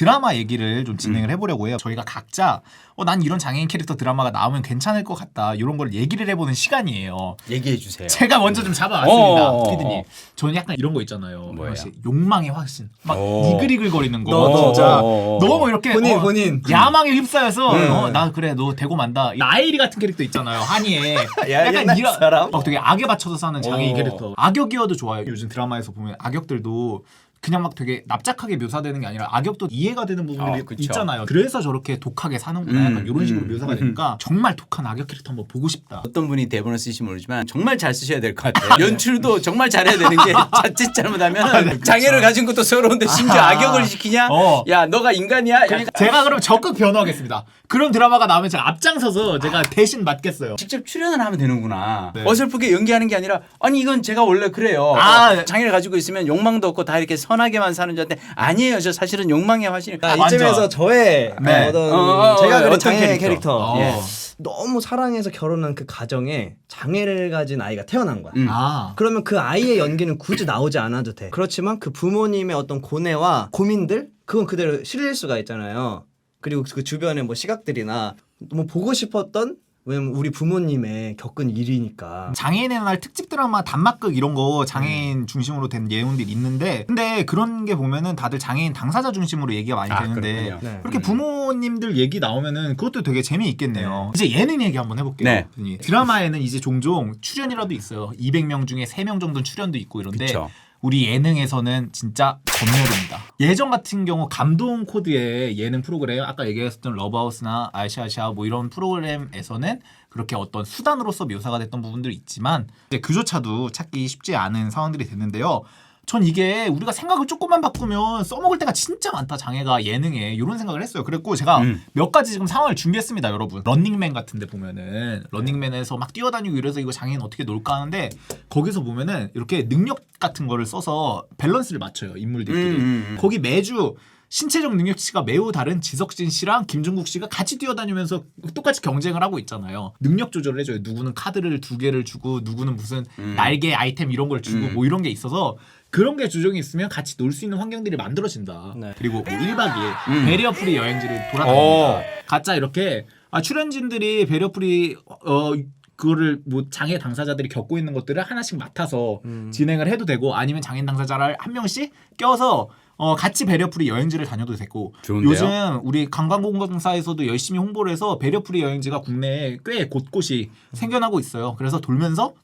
드라마 얘기를 좀 진행을 해보려고 해요. 저희가 각자 어, 난 이런 장애인 캐릭터 드라마가 나오면 괜찮을 것 같다 이런 걸 얘기를 해보는 시간이에요. 얘기해 주세요. 제가 먼저 좀 잡아왔습니다. 어, 어, 어. 피디님. 저는 약간 이런 거 있잖아요. 뭐예요? 욕망의 확신. 막 어. 이글이글거리는 거. 너 진짜 어, 어, 어. 너무 이렇게 본인, 어, 본인. 야망에 휩싸여서 음. 어, 나 그래 너 대고 만다. 나일이 같은 캐릭터 있잖아요. 한이에. 야, 옛날 사람? 막 되게 악에 받쳐서 사는 장애인 어. 캐릭터. 악역이어도 좋아요. 요즘 드라마에서 보면 악역들도 그냥 막 되게 납작하게 묘사되는 게 아니라 악역도 이해가 되는 부분들이 아, 그쵸. 있잖아요. 그래서 저렇게 독하게 사는구나. 음, 약간 이런 식으로 음, 묘사가 음. 되니까 정말 독한 악역 캐릭터 한번 보고 싶다. 어떤 분이 대본을 쓰시면 모르지만 정말 잘 쓰셔야 될 것 같아요. 연출도 정말 잘해야 되는 게 자칫 잘못하면 장애를 가진 것도 서러운데 심지어 아. 악역을 시키냐? 어. 야 너가 인간이야? 약간 제가 그럼 적극 변호하겠습니다. 그런 드라마가 나오면 제가 앞장서서 제가 대신 맡겠어요. 직접 출연을 하면 되는구나. 네. 어설프게 연기하는 게 아니라 아니 이건 제가 원래 그래요. 아. 어, 장애를 가지고 있으면 욕망도 없고 다 이렇게 선하게만 사는 자인데 아니에요. 저 사실은 욕망의 화신. 아, 완전. 이쯤에서 저의 네. 어떤 어, 어, 어, 제가 그린 장애 캐릭터? 캐릭터, 어. 예. 너무 사랑해서 결혼한 그 가정에 장애를 가진 아이가 태어난 거야. 음. 아. 그러면 그 아이의 연기는 굳이 나오지 않아도 돼. 그렇지만 그 부모님의 어떤 고뇌와 고민들 그건 그대로 실릴 수가 있잖아요. 그리고 그 주변의 뭐 시각들이나 뭐 보고 싶었던 왜냐면 우리 부모님의 겪은 일이니까. 장애인의 날 특집 드라마 단막극 이런 거 장애인 중심으로 된 내용들이 있는데 근데 그런 게 보면은 다들 장애인 당사자 중심으로 얘기가 많이 아, 되는데 그렇군요. 네. 그렇게 부모님들 얘기 나오면은 그것도 되게 재미있겠네요. 이제 예능 얘기 한번 해볼게요. 네. 이 드라마에는 이제 종종 출연이라도 있어요. 200명 중에 3명 정도는 출연도 있고 이런데 그쵸. 우리 예능에서는 진짜 전멸입니다. 예전 같은 경우 감동 코드의 예능 프로그램 아까 얘기했었던 러브하우스나 아시아시아 뭐 이런 프로그램에서는 그렇게 어떤 수단으로서 묘사가 됐던 부분들이 있지만 이제 그조차도 찾기 쉽지 않은 상황들이 됐는데요. 전 이게 우리가 생각을 조금만 바꾸면 써먹을 때가 진짜 많다 장애가 예능에 이런 생각을 했어요. 그랬고 제가 음. 몇 가지 지금 상황을 준비했습니다, 여러분. 런닝맨 같은데 보면은 런닝맨에서 막 뛰어다니고 이래서 이거 장애인 어떻게 놀까 하는데 거기서 보면은 이렇게 능력 같은 거를 써서 밸런스를 맞춰요 인물들끼리. 음, 음, 음. 거기 매주 신체적 능력치가 매우 다른 지석진 씨랑 김종국 씨가 같이 뛰어다니면서 똑같이 경쟁을 하고 있잖아요. 능력 조절을 해줘요. 누구는 카드를 두 개를 주고 누구는 무슨 음. 날개 아이템 이런 걸 주고 음. 뭐 이런 게 있어서 그런 게 조정이 있으면 같이 놀 수 있는 환경들이 만들어진다. 네. 그리고 뭐 1박 2일 음. 베리어프리 여행지를 어. 돌아다닙니다. 가짜 이렇게 아, 출연진들이 베리어프리 어 그거를 뭐 장애 당사자들이 겪고 있는 것들을 하나씩 맡아서 음. 진행을 해도 되고 아니면 장애인 당사자를 한 명씩 껴서 어 같이 베리어프리 여행지를 다녀도 되고 좋은데요? 요즘 우리 관광공사에서도 열심히 홍보를 해서 베리어프리 여행지가 국내에 꽤 곳곳이 생겨나고 있어요. 그래서 돌면서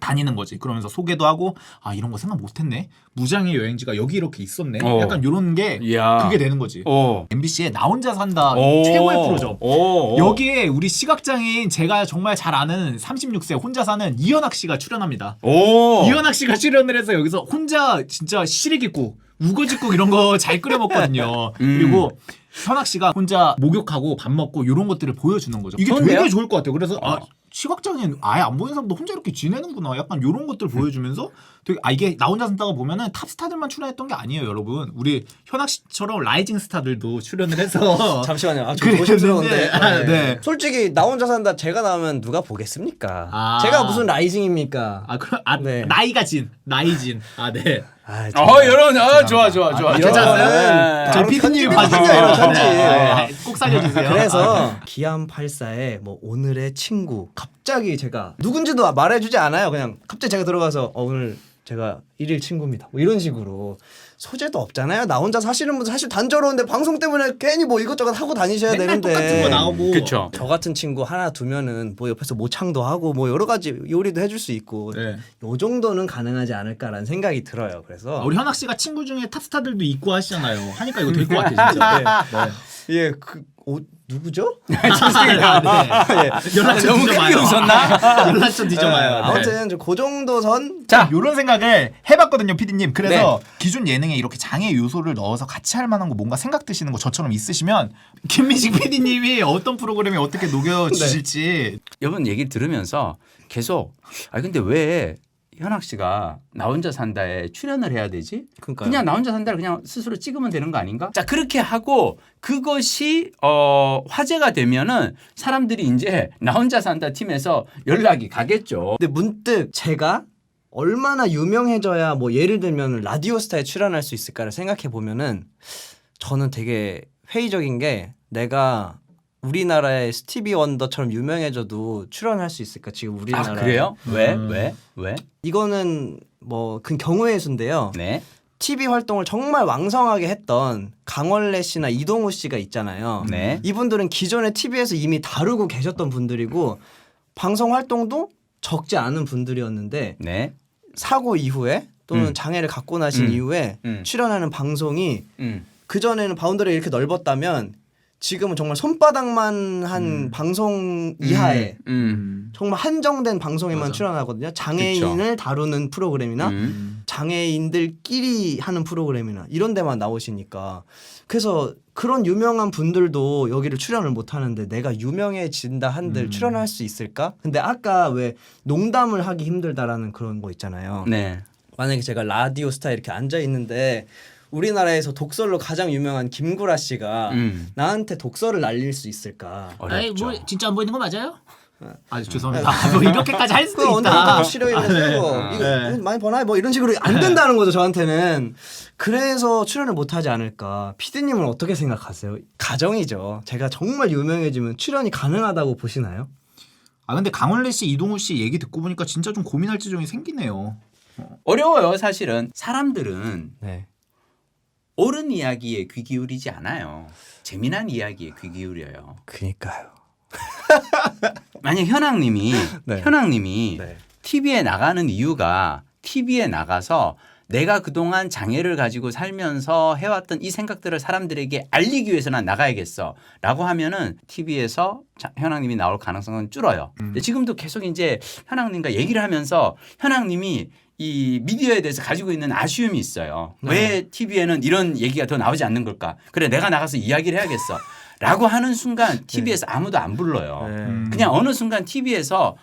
다니는 거지. 그러면서 소개도 하고 아 이런 거 생각 못했네. 무장애 여행지가 여기 이렇게 있었네. 어. 약간 이런 게 이야. 그게 되는 거지. 오. MBC의 나 혼자 산다 오. 최고의 프로죠. 오. 여기에 우리 시각장애인 제가 정말 잘 아는 36세 혼자 사는 이현학 씨가 출연합니다. 오. 이현학 씨가 출연을 해서 여기서 혼자 진짜 시래기국, 우거지국 이런 거 잘 끓여 먹거든요. 음. 그리고 현학 씨가 혼자 목욕하고 밥 먹고 이런 것들을 보여주는 거죠. 이게 좋은데요? 되게 좋을 것 같아요. 그래서 아 어. 시각장애인 아예 안 보이는 사람도 혼자 이렇게 지내는구나. 약간 이런 것들 보여주면서 되게 아 이게 나 혼자 산다가 보면은 탑스타들만 출연했던 게 아니에요, 여러분. 우리 현학 씨처럼 라이징 스타들도 출연을 해서 잠시만요. 아, 저 그랬는데, 조심스러운데. 아, 네. 솔직히 나 혼자 산다 제가 나오면 누가 보겠습니까? 아. 제가 무슨 라이징입니까? 아 그럼 아 네. 나이가 진 나이진 아 네. 아, 어 이런 어 좋아 좋아 좋아. 아, 괜찮아요? 네. 저 바로 피디님 편집이 봐주세요. 편집. 네, 네, 네. 꼭 살려주세요. 그래서 아, 기암 84에 뭐 오늘의 친구 갑자기 제가 누군지도 말해주지 않아요. 그냥 갑자기 제가 들어가서 어, 오늘 제가 일일 친구입니다. 뭐 이런 식으로 소재도 없잖아요. 나 혼자 사시는 분들 사실 단조로운데 방송 때문에 괜히 뭐 이것저것 하고 다니셔야 맨날 되는데 똑같은 거 나오고. 그쵸. 저 같은 친구 하나 두면은 뭐 옆에서 모창도 하고 뭐 여러 가지 요리도 해줄 수 있고 네. 요 정도는 가능하지 않을까라는 생각이 들어요. 그래서 아, 우리 현학 씨가 친구 중에 탑스타들도 있고 하시잖아요. 하니까 이거 될 것 같아 진짜. 네. 예, 그 어, 누구죠? 좋습니다. 네. 연락처 너무. 크게 웃었나? 연락처 뒤져봐요. 네. 아무튼 그 정도 선 자, 요런 생각을 해봤거든요, 피디님. 그래서 기존 예능에 이렇게 장애 요소를 넣어서 같이 할 만한 거 뭔가 생각 드시는 거 저처럼 있으시면 김민식 피디님이 어떤 프로그램에 어떻게 녹여주실지 여러분 얘기 들으면서 계속 아 근데 왜 현학 씨가 나 혼자 산다에 출연을 해야 되지? 그러니까요. 그냥 나 혼자 산다를 그냥 스스로 찍으면 되는 거 아닌가? 자 그렇게 하고 그것이 어 화제가 되면은 사람들이 이제 나 혼자 산다 팀에서 연락이 가겠죠. 근데 문득 제가 얼마나 유명해져야 뭐 예를 들면 라디오스타에 출연할 수 있을까를 생각해 보면은 저는 되게 회의적인 게 내가 우리나라의 스티비 원더처럼 유명해져도 출연할 수 있을까 지금 아 우리나라 그래요? 왜? 음. 왜? 왜? 이거는 뭐 그 경우의 수인데요. 네. TV 활동을 정말 왕성하게 했던 강원래 씨나 이동우 씨가 있잖아요. 네. 이분들은 기존에 TV에서 이미 다루고 계셨던 분들이고 방송 활동도 적지 않은 분들이었는데 네. 사고 이후에 또는 음. 장애를 갖고 나신 음. 이후에 음. 출연하는 방송이 음. 그 전에는 바운더리가 이렇게 넓었다면 지금은 정말 손바닥만 한 방송 이하에 음. 음. 정말 한정된 방송에만 맞아. 출연하거든요. 장애인을 다루는 프로그램이나 음. 장애인들끼리 하는 프로그램이나 이런 데만 나오시니까 그래서 그런 유명한 분들도 여기를 출연을 못 하는데 내가 유명해진다 한들 음. 출연할 수 있을까? 근데 아까 왜 농담을 하기 힘들다라는 그런 거 있잖아요. 네. 만약에 제가 라디오 스타에 이렇게 앉아 있는데 우리나라에서 독설로 가장 유명한 김구라 씨가 음. 나한테 독설을 날릴 수 있을까? 아니 어렵죠. 뭐 진짜 안 보이는 거 맞아요? 아 죄송합니다. 뭐 이렇게까지 할 수도 그 있다. 실효인을 쓰고 아, 이거 네. 많이 버나요? 뭐 이런 식으로 안 된다는 거죠 저한테는. 그래서 출연을 못 하지 않을까. 피디님은 어떻게 생각하세요? 가정이죠. 제가 정말 유명해지면 출연이 가능하다고 보시나요? 아 근데 강원래 씨, 이동우 씨 얘기 듣고 보니까 진짜 좀 고민할 지점이 생기네요. 어려워요, 사실은. 사람들은 네. 옳은 이야기에 귀 기울이지 않아요. 재미난 이야기에 귀 기울여요. 그니까요. 만약 현황님이 네. 현황님이 네. TV에 나가는 이유가 TV에 나가서 내가 그동안 장애를 가지고 살면서 해왔던 이 생각들을 사람들에게 알리기 위해서 난 나가야겠어. 라고 하면은 TV에서 현황님이 나올 가능성은 줄어요. 근데 지금도 계속 이제 현황님과 얘기를 하면서 현황님이 이 미디어에 대해서 가지고 있는 아쉬움이 있어요. 왜 TV에는 이런 얘기가 더 나오지 않는 걸까? 그래, 내가 나가서 이야기를 해야겠어. 라고 하는 순간 TV에서 아무도 안 불러요. 네. 음. 그냥 어느 순간 TV에서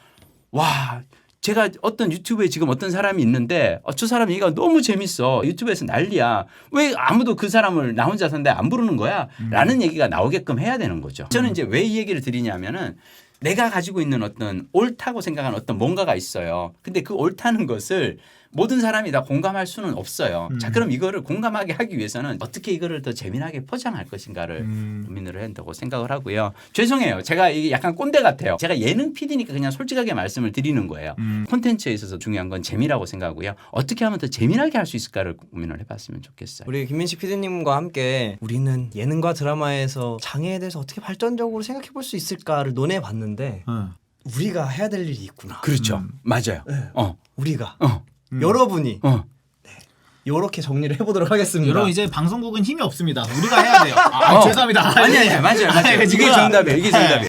와 제가 어떤 유튜브에 지금 어떤 사람이 있는데 어, 저 사람 얘기가 너무 재밌어. 유튜브에서 난리야. 왜 아무도 그 사람을 나 혼자 산데 안 부르는 거야? 라는 얘기가 나오게끔 해야 되는 거죠. 저는 이제 왜 이 얘기를 드리냐면은 내가 가지고 있는 어떤 옳다고 생각하는 어떤 뭔가가 있어요. 근데 그 옳다는 것을 모든 사람이 다 공감할 수는 없어요 자 그럼 이거를 공감하게 하기 위해서는 어떻게 이거를 더 재미나게 포장할 것인가를 음. 고민을 해야 된다고 생각을 하고요. 죄송해요. 제가 이게 약간 꼰대 같아요. 제가 예능 PD니까 그냥 솔직하게 말씀을 드리는 거예요. 음. 콘텐츠에 있어서 중요한 건 재미라고 생각하고요. 어떻게 하면 더 재미나게 할 수 있을까를 고민을 해봤으면 좋겠어요. 우리 김민식 PD님과 함께 우리는 예능과 드라마에서 장애에 대해서 어떻게 발전적으로 생각해 볼 수 있을까를 논해 봤는데 어. 우리가 해야 될 일이 있구나. 그렇죠. 음. 맞아요. 네. 어, 우리가 어, 여러분이 어. 이렇게 정리를 해보도록 하겠습니다. 여러분 이제 방송국은 힘이 없습니다. 우리가 해야 돼요. 아, 어. 죄송합니다. 아니 아니 맞아요 맞아요. 이게 정답이에요. 이게 정답이에요.